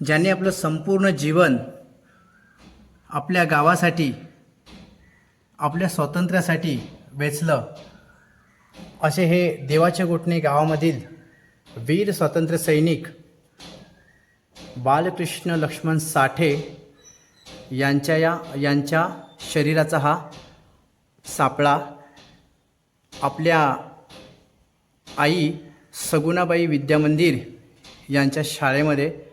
ज्यांनी आपलं संपूर्ण जीवन आपल्या गावासाठी आपल्या स्वातंत्र्यासाठी वेचलं. असे हे देवाच्या गोठणे गावामधील वीर स्वातंत्र्य सैनिक बालकृष्ण लक्ष्मण साठे यांच्या या यांच्या शरीराचा हा सापळा आपल्या आई सगुणाबाई विद्यामंदिर यांच्या शाळेमध्ये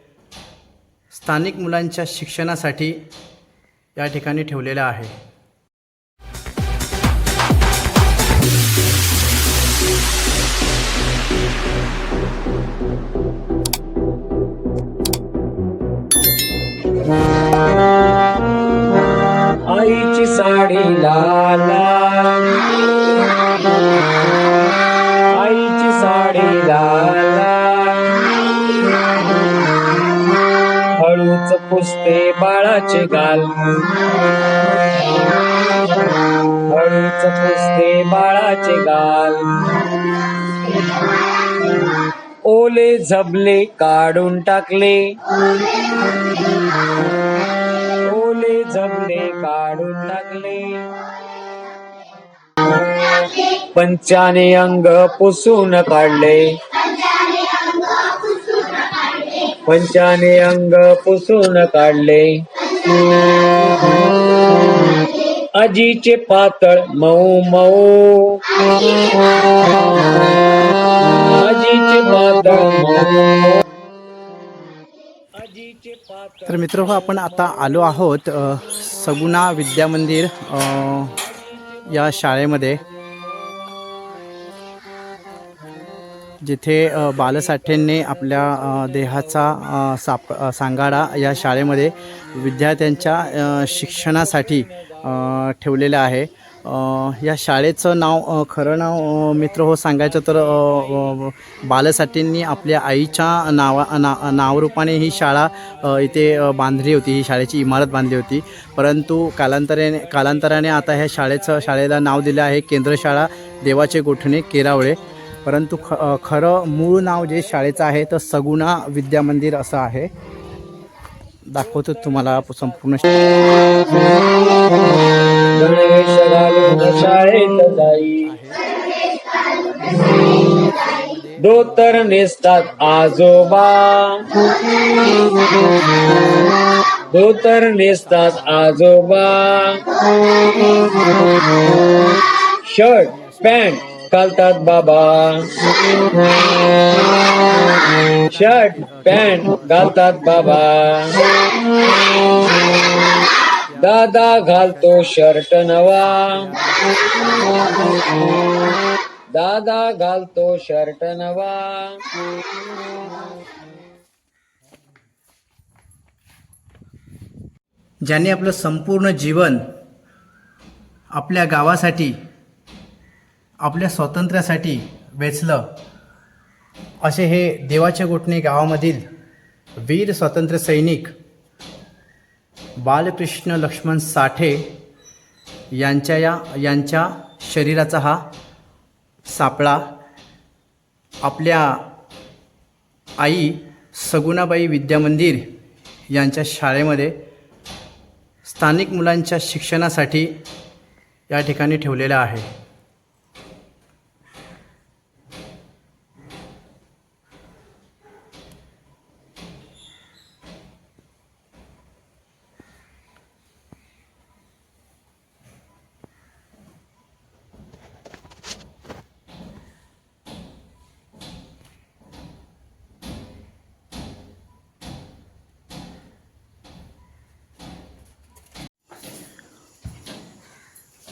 स्थानिक मुलांच्या शिक्षणासाठी या ठिकाणी ठेवलेला आहे. आईची साडीला गाल हळूच पुसते बाळाचे गाल. ओले झबले काढून टाकले. ओले झबले काढून टाकले. पंचाने अंग पुसून काढले. पंचाने अंग पुसून काढले. आजीचे पातळ मऊ मऊ. आजीचे पातळ मऊ पातळ तर मित्र हो, आपण आता आलो आहोत सगुणा विद्यामंदिर या शाळेमध्ये. जिथे बालसाठेंनी आपल्या देहाचा साप सांगाडा या शाळेमध्ये विद्यार्थ्यांच्या शिक्षणासाठी ठेवलेलं आहे. या शाळेचं नाव खरं नाव मित्र हो सांगायचं तर बालसाठेंनी आपल्या आईच्या नावा ना नावरूपाने ही शाळा इथे बांधली होती. ही शाळेची इमारत बांधली होती. परंतु कालांतराने कालांतराने आता ह्या शाळेचं शाळेला नाव दिलं आहे केंद्रशाळा देवाचे गोठणे केरावळे. परंतु ख खरं मूळ नाव जे शाळेचं आहे तर सगुणा विद्यामंदिर असं आहे. दाखवतो तुम्हाला संपूर्ण गणवेश धोतर नेसतात आजोबा. धोतर नेसतात आजोबा. शर्ट पॅन्ट घालतात बाबा. शर्ट पॅन्ट घालतात बाबा. दादा घालतो शर्ट नवा. दादा घालतो शर्ट नवा. ज्यांनी आपलं संपूर्ण जीवन आपल्या गावासाठी आपल्या स्वातंत्र्यासाठी वेचलं. असे हे देवाच्या गोठणे गावामधील वीर स्वातंत्र्य सैनिक बालकृष्ण लक्ष्मण साठे यांच्या या यांच्या शरीराचा हा सापळा. आपल्या आई सगुणाबाई विद्यामंदिर यांच्या शाळेमध्ये स्थानिक मुलांच्या शिक्षणासाठी या ठिकाणी ठेवलेला आहे.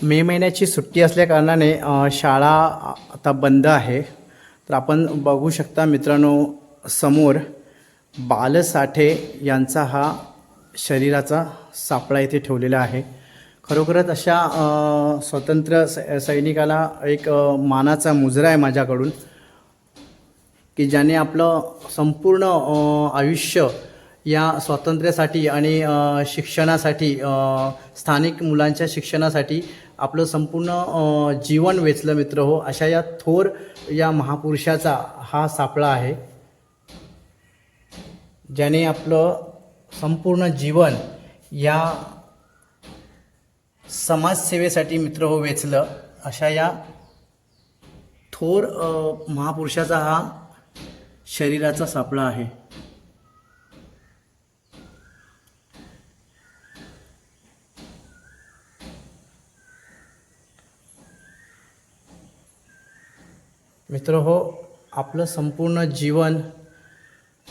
मे महिन्याची सुट्टी असल्याकारणाने शाळा आता बंद आहे. तर आपण बघू शकता मित्रांनो समोर बालसाठे यांचा हा शरीराचा सापळा इथे ठेवलेला आहे. खरोखरच अशा स्वतंत्र सै सैनिकाला एक मानाचा मुजरा आहे माझ्याकडून की ज्याने आपलं संपूर्ण आयुष्य या स्वातंत्र्यासाठी आणि शिक्षणासाठी स्थानिक मुलांच्या शिक्षणासाठी आपलं संपूर्ण जीवन वेचलं मित्र हो. अशा या थोर या महापुरुषाचा हा सापळा आहे. ज्याने आपलं संपूर्ण जीवन या समाजसेवेसाठी मित्र हो वेचलं. अशा या थोर महापुरुषाचा हा शरीराचा सापळा आहे. मित्र हो आपलं संपूर्ण जीवन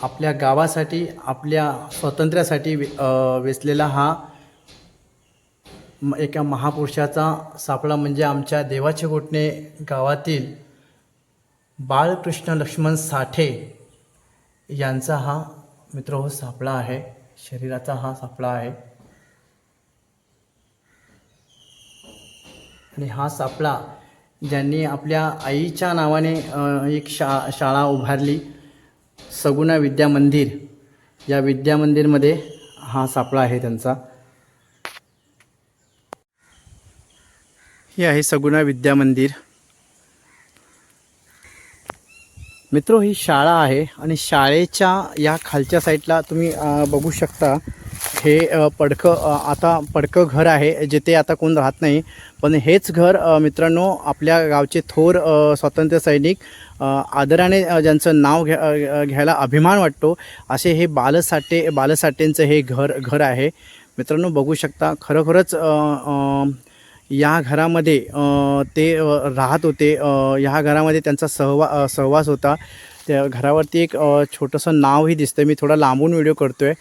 आपल्या गावासाठी आपल्या स्वातंत्र्यासाठी वे- वेचलेला हा एका महापुरुषाचा सापळा म्हणजे आमच्या देवाचे घोटणे गावातील बाळकृष्ण लक्ष्मण साठे यांचा हा मित्र हो सापळा आहे. शरीराचा हा सापळा आहे. आणि हा सापळा ज्यांनी आपल्या आईच्या नावाने एक शा शाळा उभारली. सगुणा विद्या मंदिर. या विद्या मंदिरमध्ये हा सापळा आहे त्यांचा. हे आहे सगुणा विद्या मंदिर. मित्रो ही शाळा आहे आणि शाळेच्या या खालच्या साईडला तुम्ही बघू शकता. हे पडकं आता पडकं घर आहे जिथे आता कोण राहत नाही. पण हेच घर मित्रांनो आपल्या गावचे थोर स्वातंत्र्य सैनिक आदराने ज्यांचं नाव घ्या घ्यायला अभिमान वाटतो असे हे बालसाटे बालसाटेंचं हे घर घर आहे. मित्रांनो बघू शकता खरोखरच या घरामध्ये ते राहत होते. या ह्या घरामध्ये त्यांचा सहवा सहवास होता. त्या घरावरती एक छोटंसं नावही दिसतं मी थोडा लांबून व्हिडिओ करतो आहे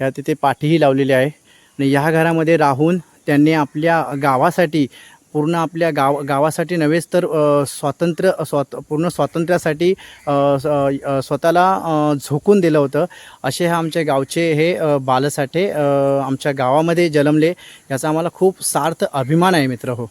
ह्या तिथे पाठीही लावलेली आहे. आणि ह्या घरामध्ये राहून त्यांनी आपल्या गावासाठी पूर्ण आपल्या गाव गावासाठी नव्हेच तर स्वातंत्र्य स्वात पूर्ण स्वातंत्र्यासाठी स्वतःला झोकून दिलं होतं. असे हा आमच्या गावचे हे बालसाठे आमच्या गावामध्ये जन्मले. याचा आम्हाला खूप सार्थ अभिमान आहे मित्र हो.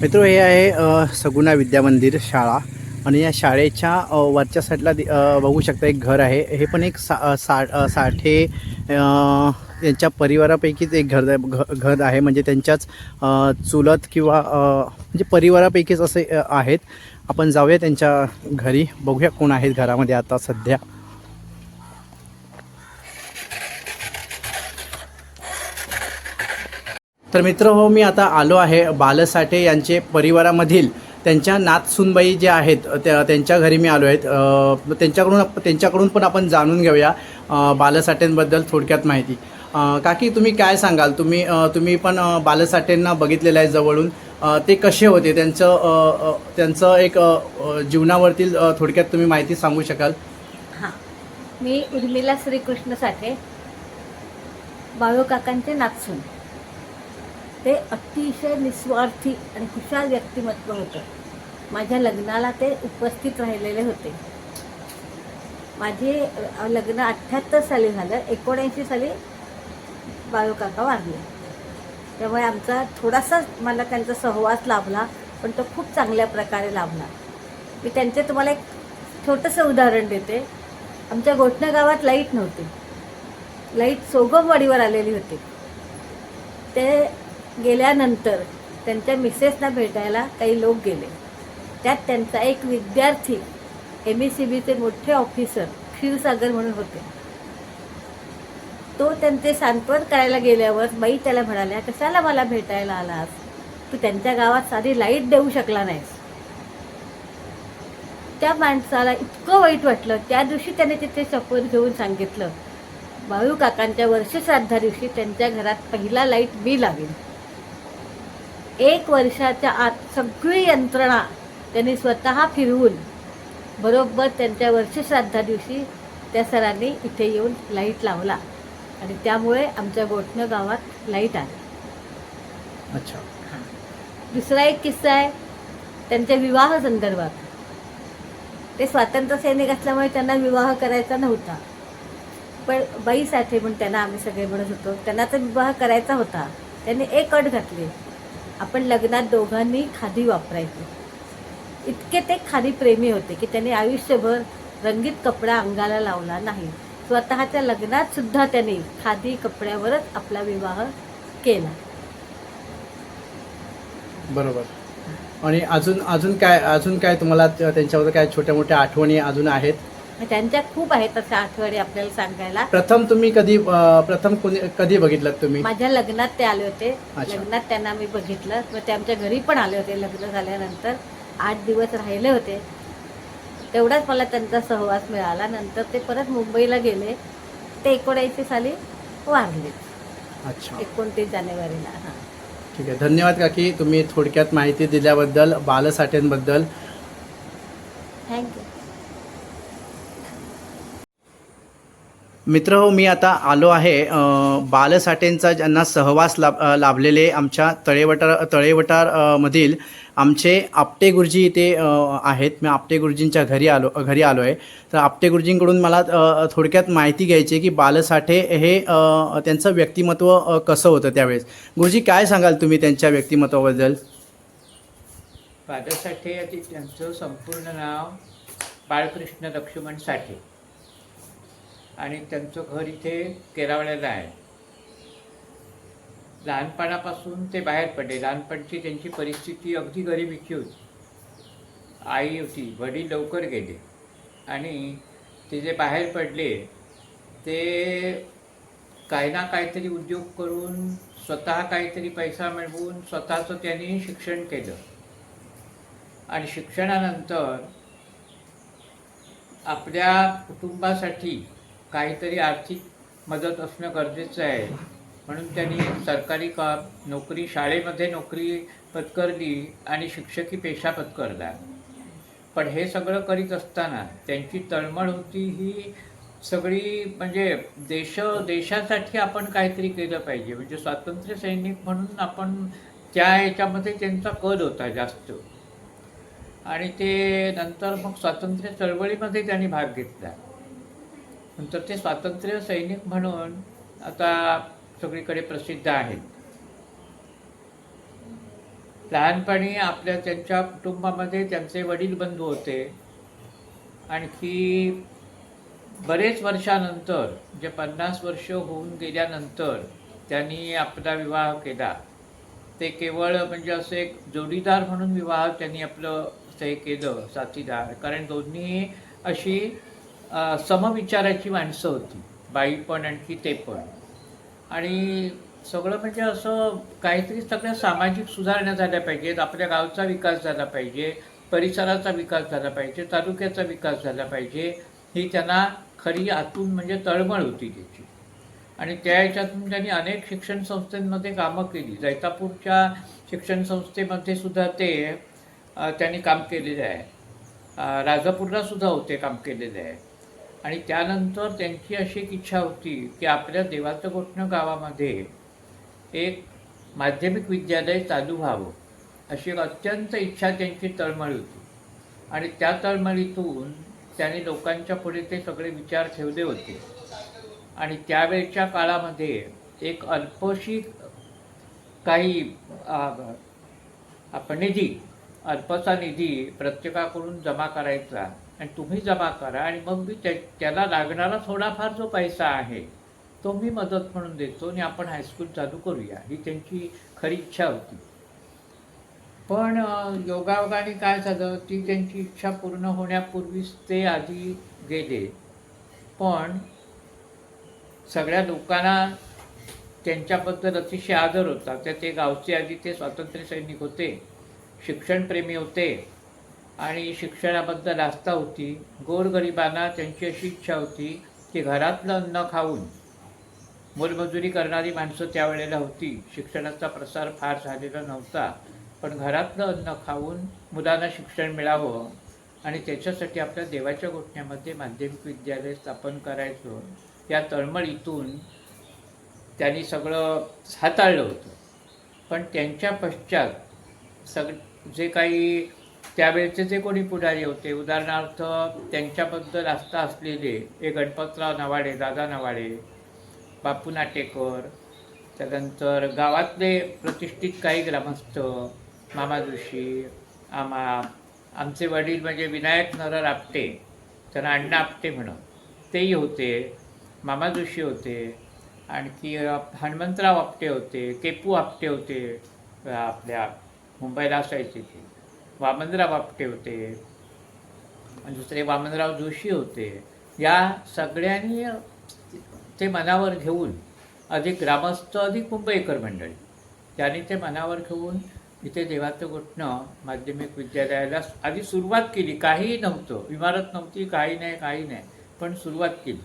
मित्र हे आहे सगुणा विद्या मंदिर शाळा. आणि या शाळेच्या वरच्या साईडला बघू शकता एक घर आहे. हे पण एक सा सा साठे यांच्या परिवारापैकीच एक घर घ- घर आहे. म्हणजे त्यांच्याच चुलत किंवा म्हणजे परिवारापैकीच असे आहेत. आपण जाऊया त्यांच्या घरी. बघूया कोण आहेत घरामध्ये आता सध्या. तर मित्र हो मी आता आलो आहे बालसाठे यांचे परिवारामधील. त्यांच्या नातसूनबाई जे आहेत त्या त्यांच्या घरी मी आलो आहेत त्यांच्याकडून त्यांच्याकडून पण आपण जाणून घेऊया बालसाठेंबद्दल थोडक्यात माहिती. काकी तुम्ही काय सांगाल? तुम्ही तुम्ही पण बालसाठेंना बघितलेलं आहे जवळून. ते कसे होते? त्यांचं त्यांचं एक जीवनावरतील थोडक्यात तुम्ही माहिती सांगू शकाल? हां. मी उर्मिला श्रीकृष्ण साठे बाळू काकांचे नातसून. ते अतिशय निस्वार्थी आणि खुशाल व्यक्तिमत्व होतं. माझ्या लग्नाला ते उपस्थित राहिलेले होते. माझे लग्न अठ्ठ्याहत्तर साली झालं. एकोणऐंशी साली बाळू वारले. त्यामुळे आमचा थोडासा मला त्यांचा सहवास लाभला पण तो खूप चांगल्या प्रकारे लाभला. मी त्यांचे तुम्हाला एक छोटंसं उदाहरण देते. आमच्या गोठणं गावात लाइट नव्हती. लाइट सोगमवाडीवर आलेली होती. ते गेल्यानंतर त्यांच्या मिसेसना भेटायला काही लोक गेले. त्यात त्यांचा एक विद्यार्थी एम एस सी बीचे मोठे ऑफिसर क्षीरसागर म्हणून होते. तो त्यांचे सांत्वन करायला गेल्यावर बाई त्याला म्हणाल्या कशाला मला भेटायला आलास? तू त्यांच्या गावात साधी लाइट देऊ शकला नाहीस. त्या माणसाला इतकं वाईट वाटलं. त्या दिवशी त्याने तिथे शपथ घेऊन सांगितलं बाळू काकांच्या वर्षश्राद्धा दिवशी त्यांच्या घरात पहिला लाइट मी लावेन. एक वर्षाच्या आत सगळी यंत्रणा त्यांनी स्वतः फिरवून बरोबर त्यांच्या वर्षश्राद्धा दिवशी त्या सरांनी इथे येऊन लाइट लावला. आणि त्यामुळे आमच्या गोठणं गावात लाइट आली. अच्छा. दुसरा एक किस्सा आहे त्यांच्या विवाह संदर्भात. ते स्वातंत्र्य सैनिक असल्यामुळे त्यांना विवाह करायचा नव्हता. पण बाईसाठी म्हणून त्यांना आम्ही सगळे म्हणत होतो त्यांना तर विवाह करायचा होता. त्यांनी एक अट घातली. आपण लग्नात दोघांनी खादी वापरायची. इतके ते खादी प्रेमी होते की त्यांनी आयुष्यभर रंगीत कपडा अंगाला लावला नाही. स्वतःच्या लग्नात सुद्धा त्यांनी खादी कपड्यावरच आपला विवाह केला. बरोबर. आणि अजून अजून काय अजून काय तुम्हाला त्यांच्याबद्दल काय छोट्या मोठ्या आठवणी अजून आहेत? त्यांच्या खूप आहेत अशा आठवणी आपल्याला सांगायला. प्रथम तुम्ही कधी अं, प्रथम कोणी कधी बघितलं तुम्ही? माझ्या लग्नात ते आले होते. अच्छा. लग्नात त्यांना मी बघितलं. मग ते आमच्या घरी पण आले होते लग्न झाल्यानंतर. आठ दिवस राहिले होते. तेवढाच मला त्यांचा सहवास मिळाला. नंतर ते परत मुंबईला गेले. ते एकोणऐंशी साली वारले. अच्छा. एकोणतीस जानेवारीला. हां. ठीक आहे. धन्यवाद काकी. तुम्ही थोडक्यात माहिती दिल्याबद्दल बालसाठ्यांबद्दल. थँक्यू मित्र हो मी आता आलो आहे बालसाठेंचा ज्यांना सहवास लाभ लाभलेले आमच्या तळेवटार तळेवटार मधील आमचे आपटे गुरुजी इथे आहेत. मी आपटे गुरुजींच्या घरी आलो घरी आलो आहे तर आपटे गुरुजींकडून मला थोडक्यात माहिती घ्यायची की बालसाठे हे त्यांचं व्यक्तिमत्व कसं होतं त्यावेळेस? गुरुजी काय सांगाल तुम्ही त्यांच्या व्यक्तिमत्वाबद्दल? पादसाठे त्यांचं संपूर्ण नाव बाळकृष्ण लक्ष्मण साठे. आणि त्यांचं घर इथे केरावळ्याला आहे. लहानपणापासून ते बाहेर पडले. लहानपणची त्यांची परिस्थिती अगदी गरिबीची होती. आई होती वडील लवकर गेले. आणि ते जे बाहेर पडले ते काही ना काहीतरी उद्योग करून स्वतः काहीतरी पैसा मिळवून स्वतःचं त्यांनी शिक्षण केलं. आणि शिक्षणानंतर आपल्या कुटुंबासाठी काहीतरी आर्थिक मदत असणं गरजेचं आहे. म्हणून त्यांनी सरकारी का नोकरी शाळेमध्ये नोकरी पत्करली आणि शिक्षकी पेशा पत्करला. पण हे सगळं करीत असताना त्यांची तळमळ होती ही सगळी म्हणजे देश देशासाठी आपण काहीतरी केलं पाहिजे. म्हणजे स्वातंत्र्य सैनिक म्हणून आपण त्या ह्याच्यामध्ये त्यांचा कल होता जास्त. आणि ते नंतर मग स्वातंत्र्य चळवळीमध्ये त्यांनी भाग घेतला. नंतर ते स्वातंत्र्य सैनिक म्हणून आता सगळीकडे प्रसिद्ध आहेत. लहानपणी आपल्या त्यांच्या कुटुंबामध्ये त्यांचे वडील बंधू होते. आणखी बरेच वर्षानंतर जे पन्नास वर्ष होऊन गेल्यानंतर त्यांनी आपला विवाह केला. ते केवळ म्हणजे असं एक जोडीदार म्हणून विवाह त्यांनी आपलं ते हे केलं साथीदार. कारण दोन्ही अशी समविचाराची माणसं होती. बाई पण आणखी ते पण. आणि सगळं म्हणजे असं काहीतरी सगळ्या सामाजिक सुधारणा झाल्या पाहिजेत. आपल्या गावचा विकास झाला पाहिजे. परिसराचा विकास झाला पाहिजे. तालुक्याचा विकास झाला पाहिजे. ही त्यांना खरी आतून म्हणजे तळमळ होती त्याची. आणि त्या ह्याच्यातून त्यांनी अनेक शिक्षण संस्थांमध्ये कामं केली. जैतापूरच्या शिक्षण संस्थेमध्ये सुद्धा ते त्यांनी काम केलेलं आहे. राजापूरला सुद्धा होते काम केलेलं आहे. आणि त्यानंतर त्यांची अशी एक इच्छा होती की आपल्या देवाचं गोठणं गावामध्ये एक माध्यमिक विद्यालय चालू व्हावं अशी एक अत्यंत इच्छा त्यांची तळमळ होती. आणि त्या तळमळीतून त्यांनी लोकांच्या पुढे ते सगळे विचार ठेवले होते. आणि त्यावेळच्या काळामध्ये एक अल्पशी काही आपण निधी अल्पसा निधी प्रत्येकाकडून जमा करायचा आणि तुम्ही जमा करा आणि मग मी त्या त्याला लागणारा थोडाफार जो पैसा आहे तो मी मदत म्हणून देतो आणि आपण हायस्कूल चालू करूया. ही त्यांची खरी इच्छा होती. पण योगायोगाने काय झालं? ती त्यांची इच्छा पूर्ण होण्यापूर्वीच ते आधी गेले. पण सगळ्या लोकांना त्यांच्याबद्दल अतिशय आदर होता. त्या ते गावचे आधी ते स्वातंत्र्य सैनिक होते शिक्षणप्रेमी होते. आणि शिक्षणाबद्दल आस्था होती गोरगरिबांना त्यांची अशी इच्छा होती की घरातलं अन्न खाऊन मोलमजुरी करणारी माणसं त्यावेळेला होती. शिक्षणाचा प्रसार फार झालेला नव्हता पण घरातलं अन्न खाऊन मुलांना शिक्षण मिळावं आणि त्याच्यासाठी आपल्या देवाच्या गोठण्यामध्ये माध्यमिक विद्यालय स्थापन करायचं. या तळमळीतून त्यांनी सगळं हाताळलं होतं. पण त्यांच्या पश्चात सग जे काही त्यावेळेचे जे कोणी पुढारी होते उदाहरणार्थ त्यांच्याबद्दल आस्था असलेले हे गणपतराव नवाडे दादा नवाडे बापू नाटेकर त्यानंतर गावातले प्रतिष्ठित काही ग्रामस्थ मामा जोशी आमा आमचे वडील म्हणजे विनायक नरर आपटे त्यांना अण्णा आपटे म्हणत तेही होते मामा जोशी होते आणखी हनुमंतराव आपटे होते केपू आपटे होते आपल्या मुंबईला असायचे ते. वामनराव आपटे होते. दुसरे वामनराव जोशी होते. या सगळ्यांनी ते मनावर घेऊन अधिक ग्रामस्थ अधिक मुंबईकर मंडळी. त्यांनी ते मनावर घेऊन इथे देवाचं घुटणं माध्यमिक विद्यालयाला आधी सुरुवात केली. काहीही नव्हतं. इमारत नव्हती. काही नाही काही नाही. पण सुरुवात केली.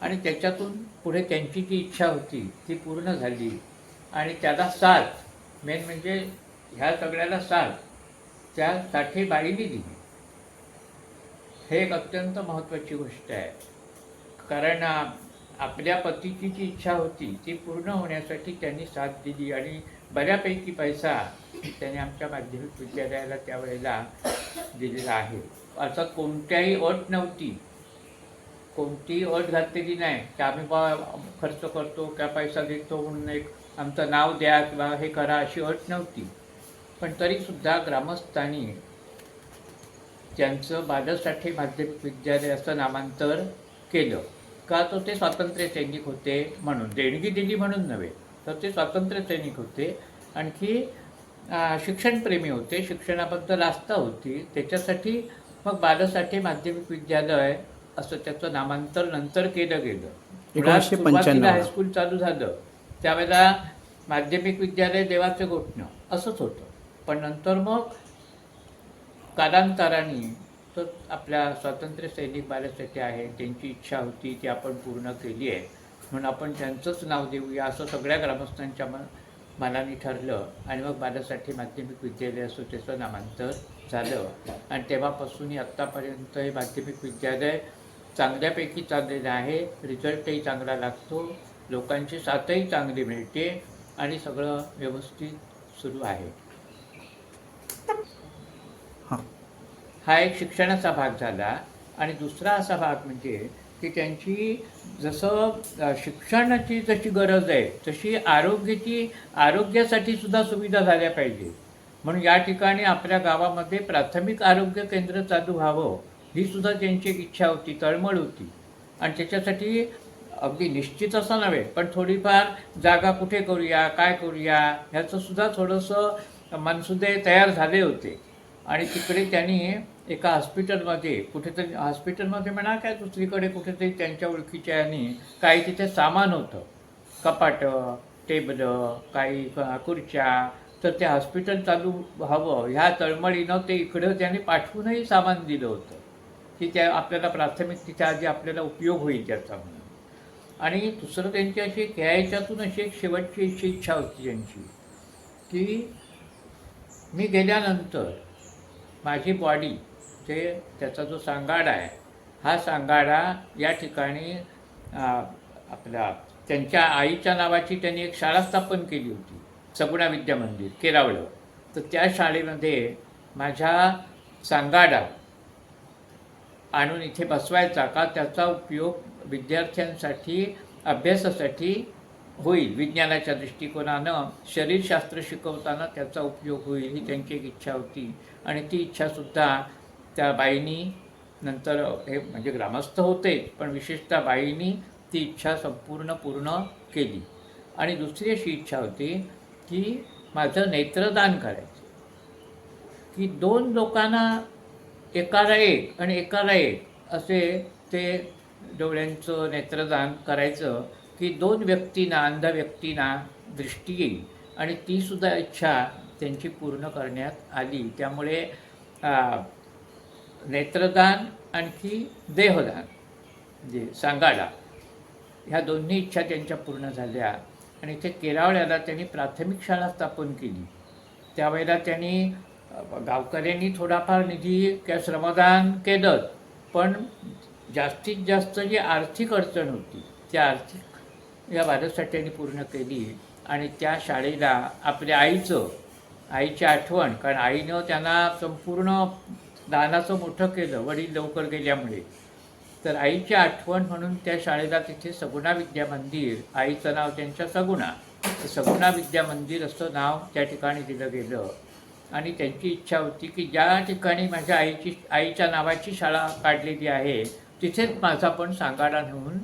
आणि त्याच्यातून पुढे त्यांची जी इच्छा होती ती पूर्ण झाली. आणि त्याला साथ मेन म्हणजे ह्या सगळ्याला साथ. त्यासाठी बाळीबी दिली. हे एक अत्यंत महत्त्वाची गोष्ट आहे. कारण आपल्या पतीची जी इच्छा होती ती पूर्ण होण्यासाठी त्यांनी साथ दिली आणि बऱ्यापैकी पैसा त्याने आमच्या माध्यमिक विद्यालयाला त्यावेळेला दिलेला आहे. असं कोणत्याही अट नव्हती. कोणतीही अट घातलेली नाही. की आम्ही बा खर्च करतो का पैसा देतो म्हणून एक आमचं नाव द्या किंवा हे करा अशी अट नव्हती. पण तरीसुद्धा ग्रामस्थांनी त्यांचं बालसाठी माध्यमिक विद्यालय असं नामांतर केलं. का तर ते स्वातंत्र्य सैनिक होते म्हणून. देणगी दिली म्हणून नव्हे तर ते स्वातंत्र्य सैनिक होते. आणखी शिक्षणप्रेमी होते. शिक्षणाबद्दल आस्था होती. त्याच्यासाठी मग बालसाठी माध्यमिक विद्यालय असं त्याचं नामांतर नंतर केलं गेलं. मुळात 1995 सुरुवातीला हायस्कूल चालू झालं. त्यावेळेला माध्यमिक विद्यालय देवाचं घोटणं असंच होतं. पण नंतर मग कालांतराने तर आपल्या स्वातंत्र्य सैनिक बाळासाठी आहे त्यांची इच्छा होती ती आपण पूर्ण केली आहे. म्हणून आपण त्यांचंच नाव देऊया असं सगळ्या ग्रामस्थांच्या मन मनाने ठरलं. आणि मग बाळासाठी माध्यमिक विद्यालय असो त्याचं नामांतर झालं. आणि तेव्हापासूनही आत्तापर्यंत हे माध्यमिक विद्यालय चांगल्यापैकी चाललेलं आहे. रिझल्टही चांगला लागतो. लोकांची साथही चांगली मिळते. आणि सगळं व्यवस्थित सुरू आहे. हा एक शिक्षणाचा भाग झाला आणि दुसरा असा भाग म्हणजे की त्यांची जसं शिक्षणाची जशी गरज आहे तशी आरोग्याची आरोग्यासाठी सुद्धा सुविधा झाल्या पाहिजे. म्हणून या ठिकाणी आपल्या गावामध्ये प्राथमिक आरोग्य केंद्र चालू व्हावं ही सुद्धा त्यांची एक इच्छा होती तळमळ होती. आणि त्याच्यासाठी अगदी निश्चित असं नव्हे पण थोडीफार जागा कुठे करूया काय करूया ह्याचं सुद्धा थोडंसं मनसुदे तयार झाले होते. आणि तिकडे त्यांनी एका हॉस्पिटलमध्ये कुठेतरी हॉस्पिटलमध्ये म्हणा काय दुसरीकडे कुठेतरी त्यांच्या ओळखीच्या आणि काही तिथे सामान होतं. कपाटं टेबलं काही खुर्च्या तर ते हॉस्पिटल चालू व्हावं. ह्या तळमळीनं ते इकडं त्यांनी पाठवूनही सामान दिलं होतं. की त्या आपल्याला प्राथमिक तिथे आधी आपल्याला उपयोग होईल त्याचा म्हणून. आणि दुसरं त्यांची अशी खेळायच्यातून अशी एक शेवटची अशी इच्छा होती त्यांची. की मी गेल्यानंतर माझी बॉडी ते त्याचा जो सांगाडा आहे हा सांगाडा या ठिकाणी आपल्या त्यांच्या आईच्या नावाची त्यांनी एक शाळा स्थापन केली होती सगुणा विद्या मंदिर केरावळं. तर त्या शाळेमध्ये माझ्या सांगाडा आणून इथे बसवायचा का त्याचा उपयोग विद्यार्थ्यांसाठी अभ्यासासाठी होईल विज्ञानाच्या दृष्टिकोनानं शरीरशास्त्र शिकवताना त्याचा उपयोग होईल ही त्यांची एक इच्छा होती. आणि ती इच्छासुद्धा त्या बाईंनी नंतर हे म्हणजे ग्रामस्थ होते पण विशेषतः बाईंनी ती इच्छा संपूर्ण पूर्ण केली. आणि दुसरी अशी इच्छा होती की माझं नेत्रदान करायचं. की दोन लोकांना एकाला एक आणि एकाला एक असे ते डोळ्यांचं नेत्रदान करायचं की दोन व्यक्तींना अंध व्यक्तींना दृष्टी येईल. आणि तीसुद्धा इच्छा त्यांची पूर्ण करण्यात आली. त्यामुळे नेत्रदान आणखी देहदान जे सांगाडा ह्या दोन्ही इच्छा त्यांच्या पूर्ण झाल्या. आणि इथे केरावळ्याला त्यांनी प्राथमिक शाळा स्थापन केली. त्यावेळेला त्यांनी गावकऱ्यांनी थोडाफार निधी किंवा श्रमदान केलं पण जास्तीत जास्त जी आर्थिक अडचण होती त्या आर्थिक या भारतसाठी त्यांनी पूर्ण केली. आणि त्या शाळेला आपल्या आईचं आईची आठवण कारण आईनं त्यांना संपूर्ण दानाचं मोठं केलं वडील लवकर गेल्यामुळे. तर आईची आठवण म्हणून त्या शाळेला तिथे सगुणा विद्या मंदिर आईचं नाव त्यांच्या सगुणा. सगुणा विद्या मंदिर असं नाव त्या ठिकाणी दिलं गेलं. आणि त्यांची इच्छा होती की ज्या ठिकाणी माझ्या आईची आईच्या नावाची शाळा काढलेली आहे तिथेच माझा पण सांगाडा नेऊन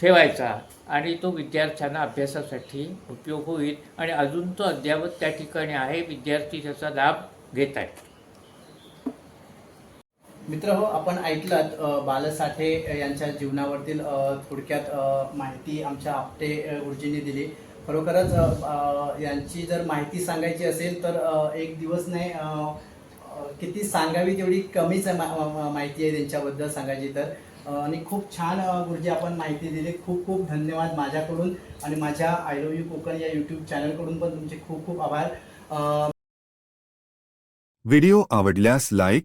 ठेवायचा. आणि तो विद्यार्थ्यांना अभ्यासासाठी उपयोग होईल. आणि अजून तो अद्यावत त्या ठिकाणी आहे विद्यार्थी त्याचा लाभ घेत आहेत. मित्र हो आपण ऐकलात बालसाठे यांच्या जीवनावरतील थोडक्यात माहिती आमच्या आपटे गुरुजींनी दिली. खरोखरच यांची जर माहिती सांगायची असेल तर एक दिवस नाही किती सांगावी तेवढी कमीच माहिती आहे त्यांच्याबद्दल सांगायची तर. आणि खूप छान गुरुजी आपण माहिती दिली. खूप खूप धन्यवाद माझ्याकडून आणि माझ्या आय लव्ह यू कोकण या यूट्यूब चॅनलकडून पण तुमचे खूप खूप आभार. व्हिडिओ आवडल्यास लाईक